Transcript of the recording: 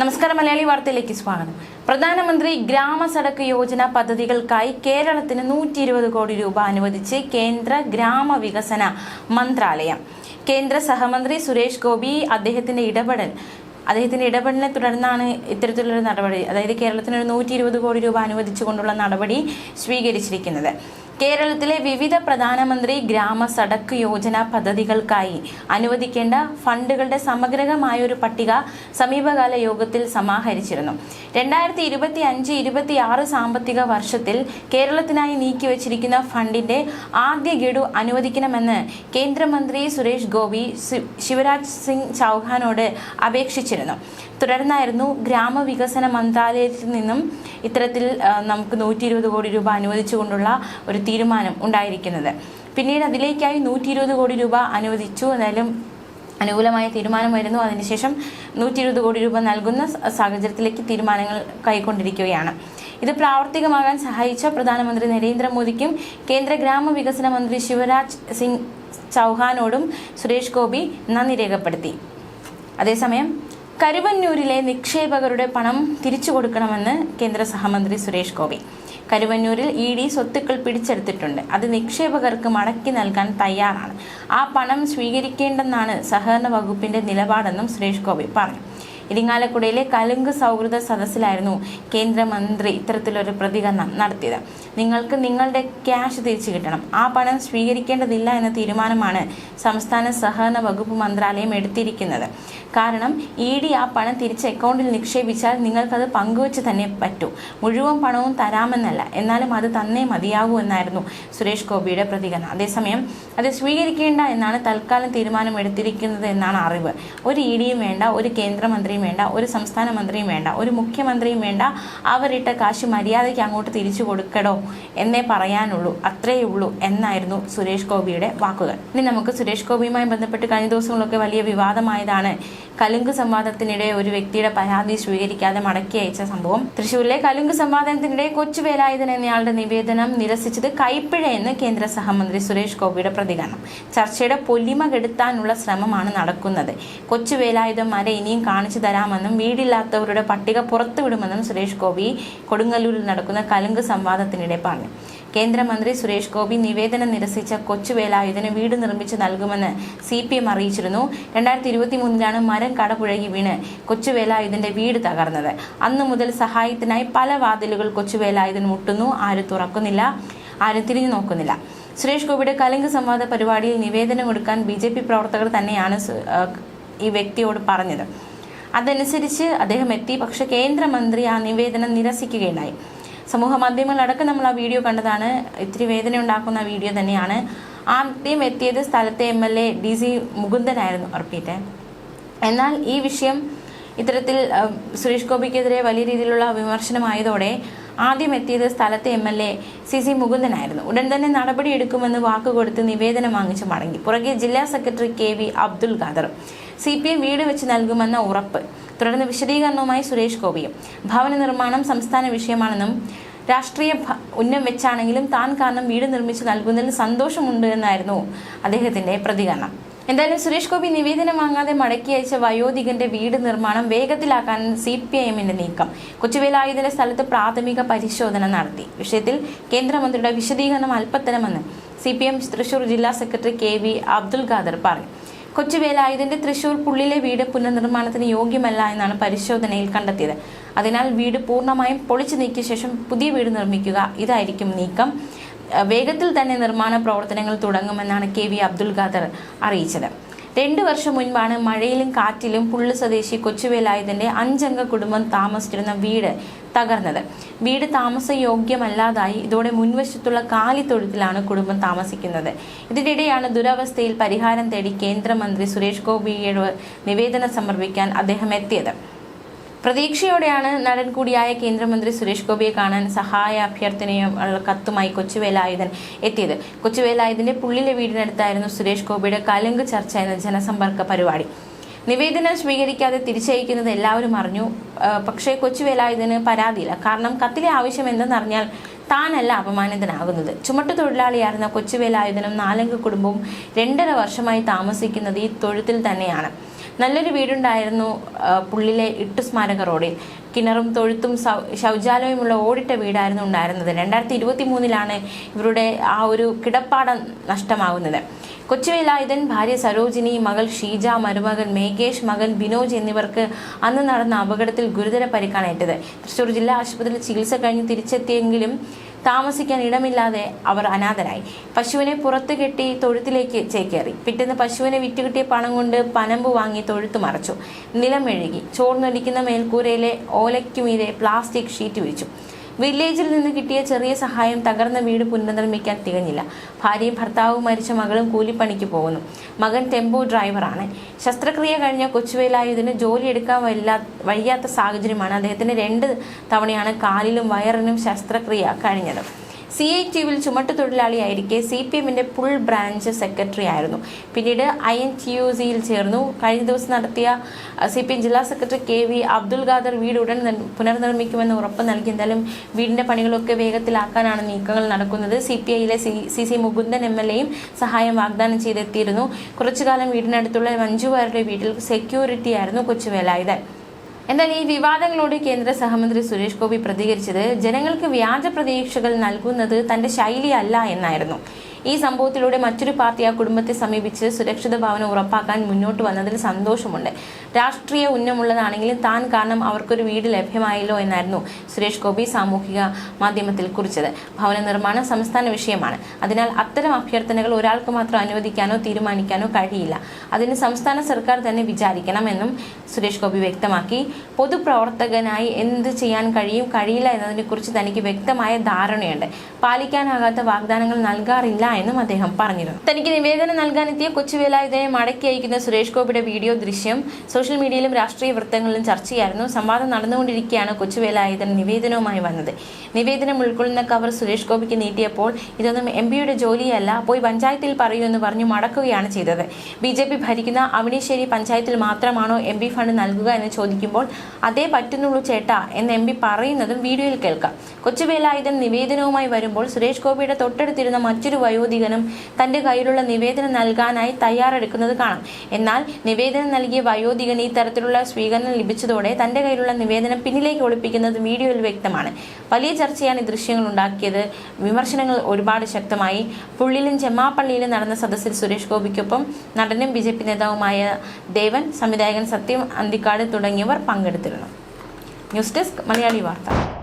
നമസ്കാരം മലയാളി വാർത്തയിലേക്ക് സ്വാഗതം. പ്രധാനമന്ത്രി ഗ്രാമ സടക്ക് യോജന പദ്ധതികൾക്കായി കേരളത്തിന് നൂറ്റി ഇരുപത് കോടി രൂപ അനുവദിച്ച് കേന്ദ്ര ഗ്രാമവികസന മന്ത്രാലയം. കേന്ദ്ര സഹമന്ത്രി സുരേഷ് ഗോപി അദ്ദേഹത്തിന്റെ ഇടപെടൽ അദ്ദേഹത്തിന്റെ ഇടപെടലിനെ തുടർന്നാണ് ഇത്തരത്തിലുള്ള നടപടി അതായത് കേരളത്തിന് ഒരു നൂറ്റി ഇരുപത് കോടി രൂപ അനുവദിച്ചുകൊണ്ടുള്ള നടപടി സ്വീകരിച്ചിരിക്കുന്നത്. കേരളത്തിലെ വിവിധ പ്രധാനമന്ത്രി ഗ്രാമ സടക്ക് യോജന പദ്ധതികൾക്കായി അനുവദിക്കേണ്ട ഫണ്ടുകളുടെ സമഗ്രമായ ഒരു പട്ടിക സമീപകാല യോഗത്തിൽ സമാഹരിച്ചിരുന്നു. രണ്ടായിരത്തി ഇരുപത്തി അഞ്ച് ഇരുപത്തി ആറ് സാമ്പത്തിക വർഷത്തിൽ കേരളത്തിനായി നീക്കിവച്ചിരിക്കുന്ന ഫണ്ടിന്റെ ആദ്യ ഗഡു അനുവദിക്കണമെന്ന് കേന്ദ്രമന്ത്രി സുരേഷ് ഗോപി ശിവരാജ് സിംഗ് ചൗഹാനോട് അപേക്ഷിച്ചിരുന്നു. തുടർന്നായിരുന്നു ഗ്രാമവികസന മന്ത്രാലയത്തിൽ നിന്നും ഇത്തരത്തിൽ നമുക്ക് നൂറ്റി കോടി രൂപ അനുവദിച്ചുകൊണ്ടുള്ള ഒരു തീരുമാനം ഉണ്ടായിരിക്കുന്നത്. പിന്നീട് അതിലേക്കായി നൂറ്റി ഇരുപത് കോടി രൂപ അനുവദിച്ചു. എന്നാലും അനുകൂലമായ തീരുമാനം വരുന്നു. അതിനുശേഷം നൂറ്റി ഇരുപത് കോടി രൂപ നൽകുന്ന സാഹചര്യത്തിലേക്ക് തീരുമാനങ്ങൾ കൈക്കൊണ്ടിരിക്കുകയാണ്. ഇത് പ്രാവർത്തികമാകാൻ സഹായിച്ച പ്രധാനമന്ത്രി നരേന്ദ്രമോദിക്കും കേന്ദ്ര ഗ്രാമവികസന മന്ത്രി ശിവരാജ് സിംഗ് ചൗഹാനോടും സുരേഷ് ഗോപി നന്ദി രേഖപ്പെടുത്തി. അതേസമയം കരുവന്നൂരിലെ നിക്ഷേപകരുടെ പണം തിരിച്ചു കൊടുക്കണമെന്ന് കേന്ദ്ര സഹമന്ത്രി സുരേഷ് ഗോപി. കരുവന്നൂരിൽ ഇ ഡി സ്വത്തുക്കൾ പിടിച്ചെടുത്തിട്ടുണ്ട്. അത് നിക്ഷേപകർക്ക് മടക്കി നൽകാൻ തയ്യാറാണ്. ആ പണം സ്വീകരിക്കേണ്ടെന്നാണ് സഹകരണ വകുപ്പിന്റെ നിലപാടെന്നും സുരേഷ് ഗോപി പറഞ്ഞു. ഇരിങ്ങാലക്കുടയിലെ കലുങ്ക് സൗഹൃദ സദസ്സിലായിരുന്നു കേന്ദ്രമന്ത്രി ഇത്തരത്തിലൊരു പ്രതികരണം നടത്തിയത്. നിങ്ങൾക്ക് നിങ്ങളുടെ ക്യാഷ് തിരിച്ചു കിട്ടണം. ആ പണം സ്വീകരിക്കേണ്ടതില്ല എന്ന തീരുമാനമാണ് സംസ്ഥാന സഹകരണ വകുപ്പ് മന്ത്രാലയം എടുത്തിരിക്കുന്നത്. കാരണം ഇ ഡി ആ പണം തിരിച്ച് അക്കൗണ്ടിൽ നിക്ഷേപിച്ചാൽ നിങ്ങൾക്കത് പങ്കുവച്ച് തന്നെ പറ്റൂ. മുഴുവൻ പണവും തരാമെന്നല്ല. എന്നാലും അത് തന്നേ മതിയാകൂ എന്നായിരുന്നു സുരേഷ് ഗോപിയുടെ പ്രതികരണം. അതേസമയം അത് സ്വീകരിക്കേണ്ട എന്നാണ് തൽക്കാലം തീരുമാനം എടുത്തിരിക്കുന്നത് എന്നാണ് അറിവ്. ഒരു ഇ ഡിയും വേണ്ട ഒരു കേന്ദ്രമന്ത്രിയും വേണ്ട ഒരു സംസ്ഥാന മന്ത്രിയും വേണ്ട ഒരു മുഖ്യമന്ത്രിയും വേണ്ട അവരിട്ട കാശ് മര്യാദയ്ക്ക് അങ്ങോട്ട് തിരിച്ചു കൊടുക്കടോ എന്നേ പറയാനുള്ളൂ. അത്രയേ ഉള്ളൂ എന്നായിരുന്നു സുരേഷ് ഗോപിയുടെ വാക്കുകൾ. ഇനി നമുക്ക് സുരേഷ് ഗോപിയുമായി ബന്ധപ്പെട്ട് കഴിഞ്ഞ ദിവസങ്ങളൊക്കെ വലിയ വിവാദമായതാണ്. കലുങ്ക് സംവാദത്തിനിടെ ഒരു വ്യക്തിയുടെ പരാതി സ്വീകരിക്കാതെ മടക്കി അയച്ച സംഭവം. തൃശൂരിലെ കലുങ്ക് സംവാദത്തിനിടെ കൊച്ചു വേലായുധൻ എന്നയാളുടെ നിവേദനം നിരസിച്ചത് കൈപ്പിഴയെന്ന് കേന്ദ്ര സഹമന്ത്രി സുരേഷ് ഗോപിയുടെ പ്രതികരണം. ചർച്ചയുടെ പൊലിമ കെടുത്താനുള്ള ശ്രമമാണ് നടക്കുന്നത്. കൊച്ചു വേലായുധന്മാരെ ഇനിയും കാണിച്ചു തരാമെന്നും വീടില്ലാത്തവരുടെ പട്ടിക പുറത്തുവിടുമെന്നും സുരേഷ് ഗോപി കൊടുങ്ങല്ലൂരിൽ നടക്കുന്ന കലുങ്ക് സംവാദത്തിനിടെ പറഞ്ഞു. കേന്ദ്രമന്ത്രി സുരേഷ് ഗോപി നിവേദനം നിരസിച്ച കൊച്ചുവേലായുധന് വീട് നിർമ്മിച്ച് നൽകുമെന്ന് സി പി എം അറിയിച്ചിരുന്നു. രണ്ടായിരത്തി ഇരുപത്തി മൂന്നിലാണ് മരം കടപുഴകി വീണ് കൊച്ചുവേലായുധന്റെ വീട് തകർന്നത്. അന്നു മുതൽ സഹായത്തിനായി പല വാതിലുകൾ കൊച്ചുവേലായുധൻ മുട്ടുന്നു. ആരും തുറക്കുന്നില്ല ആരും തിരിഞ്ഞു നോക്കുന്നില്ല. സുരേഷ് ഗോപിയുടെ കലങ്ക് സംവാദ പരിപാടിയിൽ നിവേദനം കൊടുക്കാൻ ബി പ്രവർത്തകർ തന്നെയാണ് ഈ വ്യക്തിയോട് പറഞ്ഞത്. അതനുസരിച്ച് അദ്ദേഹം എത്തി. പക്ഷെ കേന്ദ്രമന്ത്രി ആ നിവേദനം നിരസിക്കുകയുണ്ടായി. സമൂഹ മാധ്യമങ്ങളടക്കം നമ്മൾ ആ വീഡിയോ കണ്ടതാണ്. ഇത്തിരി വേദന ഉണ്ടാക്കുന്ന വീഡിയോ തന്നെയാണ്. ആദ്യം എത്തിയത് സ്ഥലത്തെ M L A D C മുകുന്ദനായിരുന്നു repeat എന്നാൽ ഈ വിഷയം ഇത്തരത്തിൽ സുരേഷ് ഗോപിക്കെതിരെ വലിയ രീതിയിലുള്ള വിമർശനമായതോടെ ആദ്യം എത്തിയത് സ്ഥലത്തെ M L A C C മുകുന്ദനായിരുന്നു. ഉടൻ തന്നെ നടപടിയെടുക്കുമെന്ന് വാക്കുകൊടുത്ത് നിവേദനം വാങ്ങിച്ച് മടങ്ങി. പുറകെ ജില്ലാ secretary K V Abdul Khader C P M വീട് വെച്ച് നൽകുമെന്ന ഉറപ്പ്. തുടർന്ന് വിശദീകരണവുമായി സുരേഷ് ഗോപിയും. ഭവന നിർമ്മാണം സംസ്ഥാന വിഷയമാണെന്നും രാഷ്ട്രീയ ഉന്നം വെച്ചാണെങ്കിലും താൻ കാരണം വീട് നിർമ്മിച്ചു നൽകുന്നതിൽ സന്തോഷമുണ്ട് എന്നായിരുന്നു അദ്ദേഹത്തിന്റെ പ്രതികരണം. എന്തായാലും സുരേഷ് ഗോപി നിവേദനം വാങ്ങാതെ മടക്കി അയച്ച വയോധികന്റെ വീട് നിർമ്മാണം വേഗത്തിലാക്കാൻ സി പി ഐ എമ്മിന്റെ നീക്കം. കൊച്ചുവേലായുധന്റെ സ്ഥലത്ത് പ്രാഥമിക പരിശോധന നടത്തി. വിഷയത്തിൽ കേന്ദ്രമന്ത്രിയുടെ വിശദീകരണം അല്പത്തരമെന്ന് സി പി എം തൃശൂർ ജില്ലാ secretary K V Abdul Khader പറഞ്ഞു. കൊച്ചുവേലായുധന്റെ തൃശൂർ പുള്ളിലെ വീട് പുനർനിർമ്മാണത്തിന് യോഗ്യമല്ല എന്നാണ് പരിശോധനയിൽ കണ്ടെത്തിയത്. അതിനാൽ വീട് പൂർണമായും പൊളിച്ചു നീക്കിയ ശേഷം പുതിയ വീട് നിർമ്മിക്കുക ഇതായിരിക്കും നീക്കം. വേഗത്തിൽ തന്നെ നിർമ്മാണ പ്രവർത്തനങ്ങൾ തുടങ്ങുമെന്നാണ് കെ വി അബ്ദുൽ ഖാദർ അറിയിച്ചത്. രണ്ടു വർഷം മുൻപാണ് മഴയിലും കാറ്റിലും പുള്ളു സ്വദേശി കൊച്ചുവേലായുധന്റെ അഞ്ചംഗ കുടുംബം താമസിച്ചിരുന്ന വീട് തകർന്നത്. വീട് താമസയോഗ്യമല്ലാതായി ഇതോടെ മുൻവശത്തുള്ള കാലിത്തൊഴുത്തിലാണ് കുടുംബം താമസിക്കുന്നത്. ഇതിനിടെയാണ് ദുരവസ്ഥയിൽ പരിഹാരം തേടി കേന്ദ്രമന്ത്രി സുരേഷ് ഗോപിയോട് നിവേദനം സമർപ്പിക്കാൻ അദ്ദേഹം എത്തിയത്. പ്രതീക്ഷയോടെയാണ് നടൻ കൂടിയായ കേന്ദ്രമന്ത്രി സുരേഷ് ഗോപിയെ കാണാൻ സഹായ അഭ്യർത്ഥനയും കത്തുമായി കൊച്ചുവേലായുധൻ എത്തിയത്. കൊച്ചുവേലായുധന്റെ പുള്ളിലെ വീടിനടുത്തായിരുന്നു സുരേഷ് ഗോപിയുടെ കലുങ്ക് ചർച്ച എന്ന ജനസമ്പർക്ക പരിപാടി. നിവേദനം സ്വീകരിക്കാതെ തിരിച്ചയക്കുന്നത് എല്ലാവരും അറിഞ്ഞു. പക്ഷേ കൊച്ചുവേലായുധന് പരാതിയില്ല. കാരണം കത്തിലെ ആവശ്യം എന്തെന്നറിഞ്ഞാൽ താനല്ല അപമാനിതനാകുന്നത്. ചുമട്ടു തൊഴിലാളിയായിരുന്ന കൊച്ചുവേലായുധനും നാലംഗ കുടുംബവും രണ്ടര വർഷമായി താമസിക്കുന്നത് ഈ തൊഴുത്തിൽ തന്നെയാണ്. നല്ലൊരു വീടുണ്ടായിരുന്നു പുള്ളിലെ ഇട്ടു സ്മാരക റോഡിൽ. കിണറും തൊഴുത്തും ശൗചാലയമുള്ള ഓടിട്ട വീടായിരുന്നു ഉണ്ടായിരുന്നത്. രണ്ടായിരത്തി ഇരുപത്തി മൂന്നിലാണ് ഇവരുടെ ആ ഒരു കിടപ്പാടം നഷ്ടമാകുന്നത്. കൊച്ചുവേലായുധൻ ഭാര്യ സരോജിനി മകൾ ഷീജ മരുമകൻ മേഘേഷ് മകൻ ബിനോജ് എന്നിവർക്ക് അന്ന് നടന്ന അപകടത്തിൽ ഗുരുതര പരിക്കാണേറ്റത് തൃശൂർ ജില്ലാ ആശുപത്രിയിൽ ചികിത്സ കഴിഞ്ഞ് തിരിച്ചെത്തിയെങ്കിലും താമസിക്കാൻ ഇടമില്ലാതെ അവർ അനാഥരായി. പശുവിനെ പുറത്തു കെട്ടി തൊഴുത്തിലേക്ക് ചേക്കേറി. പിറ്റേന്ന് പശുവിനെ വിറ്റുകിട്ടിയ പണം കൊണ്ട് പനമ്പ് വാങ്ങി തൊഴുത്ത് മറച്ചു. നിലമെഴുകി ചോർന്നൊടിക്കുന്ന മേൽക്കൂരയിലെ ഓലയ്ക്കുമീതെ പ്ലാസ്റ്റിക് ഷീറ്റ് വിരിച്ചു. വില്ലേജിൽ നിന്ന് കിട്ടിയ ചെറിയ സഹായം തകർന്ന വീട് പുനർനിർമ്മിക്കാൻ തികഞ്ഞില്ല. ഭാര്യയും ഭർത്താവും മരിച്ച മകളും കൂലിപ്പണിക്ക് പോകുന്നു. മകൻ ടെമ്പോ ഡ്രൈവറാണ്. ശസ്ത്രക്രിയ കഴിഞ്ഞ കൊച്ചുവേലായുധന് ജോലിയെടുക്കാൻ വല്ലാ വയ്യാത്ത സാഹചര്യമാണ്. അദ്ദേഹത്തിന് രണ്ട് തവണയാണ് കാലിലും വയറിനും ശസ്ത്രക്രിയ കഴിഞ്ഞത്. സി ഐ ടിയുവിൽ ചുമട്ടുതൊഴിലാളിയായിരിക്കെ സി പി എമ്മിന്റെ ഫുൾ ബ്രാഞ്ച് സെക്രട്ടറി ആയിരുന്നു. പിന്നീട് ഐ എൻ ടി യു സിയിൽ ചേർന്നു. കഴിഞ്ഞ ദിവസം നടത്തിയ സി പി എം ജില്ലാ secretary K V Abdul Khader വീട് ഉടൻ പുനർനിർമ്മിക്കുമെന്ന് ഉറപ്പ് നൽകി. എന്തായാലും വീടിന്റെ പണികളൊക്കെ വേഗത്തിലാക്കാനാണ് നീക്കങ്ങൾ നടക്കുന്നത്. C P ഐയിലെ C C Mukundan M L എയും സഹായം വാഗ്ദാനം ചെയ്തെത്തിയിരുന്നു. കുറച്ചുകാലം വീടിനടുത്തുള്ള അഞ്ചുപേരുടെ വീട്ടിൽ സെക്യൂരിറ്റി ആയിരുന്നു കൊച്ചുവേലായുധൻ. എന്നാൽ ഈ വിവാദങ്ങളോട് കേന്ദ്ര സഹമന്ത്രി സുരേഷ് ഗോപി പ്രതികരിച്ചത് ജനങ്ങൾക്ക് വ്യാജ പ്രതീക്ഷകൾ നൽകുന്നത് തന്റെ ശൈലിയല്ല എന്നായിരുന്നു. ഈ സംഭവത്തിലൂടെ മറ്റൊരു പാർട്ടി ആ കുടുംബത്തെ സമീപിച്ച് സുരക്ഷിത ഭാവന ഉറപ്പാക്കാൻ മുന്നോട്ട് വന്നതിൽ സന്തോഷമുണ്ട്. രാഷ്ട്രീയ ഉന്നമുള്ളതാണെങ്കിലും താൻ കാരണം അവർക്കൊരു വീട് ലഭ്യമായല്ലോ എന്നായിരുന്നു സുരേഷ് ഗോപി സാമൂഹിക മാധ്യമത്തിൽ കുറിച്ചത്. ഭവന നിർമ്മാണം സംസ്ഥാന വിഷയമാണ്. അതിനാൽ അത്തരം അഭ്യർത്ഥനകൾ ഒരാൾക്ക് മാത്രം അനുവദിക്കാനോ തീരുമാനിക്കാനോ കഴിയില്ല. അതിന് സംസ്ഥാന സർക്കാർ തന്നെ വിചാരിക്കണമെന്നും സുരേഷ് ഗോപി വ്യക്തമാക്കി. പൊതുപ്രവർത്തകനായി എന്ത് ചെയ്യാൻ കഴിയും കഴിയില്ല എന്നതിനെക്കുറിച്ച് തനിക്ക് വ്യക്തമായ ധാരണയുണ്ട്. പാലിക്കാനാകാത്ത വാഗ്ദാനങ്ങൾ നൽകാറില്ല എന്നും അദ്ദേഹം പറഞ്ഞിരുന്നു. തനിക്ക് നിവേദനം നൽകാനെത്തിയ കൊച്ചുവേലായുധയെ മടക്കി അയക്കുന്ന സുരേഷ് ഗോപിയുടെ വീഡിയോ ദൃശ്യം സോഷ്യൽ മീഡിയയിലും രാഷ്ട്രീയ വൃത്തങ്ങളിലും ചർച്ചയായിരുന്നു. സംവാദം നടന്നുകൊണ്ടിരിക്കുകയാണ് കൊച്ചുവേലായുധൻ നിവേദനവുമായി വന്നത്. നിവേദനം ഉൾക്കൊള്ളുന്ന കവർ സുരേഷ് ഗോപിക്ക് നീട്ടിയപ്പോൾ ഇതൊന്നും എം പിയുടെ ജോലിയല്ല പോയി പഞ്ചായത്തിൽ പറയൂ എന്ന് പറഞ്ഞു മടക്കുകയാണ് ചെയ്തത്. ബി ജെ പി ഭരിക്കുന്ന അവണിശ്ശേരി പഞ്ചായത്തിൽ മാത്രമാണോ എം പി ഫണ്ട് നൽകുക എന്ന് ചോദിക്കുമ്പോൾ അതേ പറ്റുന്നുള്ളൂ ചേട്ടാ എന്ന് എം പി പറയുന്നതും വീഡിയോയിൽ കേൾക്കാം. കൊച്ചുവേലായുധൻ നിവേദനവുമായി വരുമ്പോൾ സുരേഷ് ഗോപിയുടെ തൊട്ടടുത്തിരുന്ന മറ്റൊരു വയോധികനും തന്റെ കയ്യിലുള്ള നിവേദനം നൽകാനായി തയ്യാറെടുക്കുന്നത് കാണാം. എന്നാൽ നിവേദനം നൽകിയ വയോധികൻ ഈ തരത്തിലുള്ള സ്വീകരണം ലഭിച്ചതോടെ തന്റെ കയ്യിലുള്ള നിവേദനം പിന്നിലേക്ക് ഒളിപ്പിക്കുന്നത് വീഡിയോയിൽ വ്യക്തമാണ്. വലിയ ചർച്ചയാണ് ഈ ദൃശ്യങ്ങൾ ഉണ്ടാക്കിയത്. വിമർശനങ്ങൾ ഒരുപാട് ശക്തമായി. പുള്ളിലും ചെമ്മാപ്പള്ളിയിലും നടന്ന സദസ്സിൽ സുരേഷ് ഗോപിക്കൊപ്പം നടനും ബി ജെ പി നേതാവുമായ ദേവൻ സംവിധായകൻ സത്യം അന്തിക്കാട് തുടങ്ങിയവർ പങ്കെടുത്തിരുന്നു. ന്യൂസ് ഡെസ്ക് മലയാളി വാർത്ത.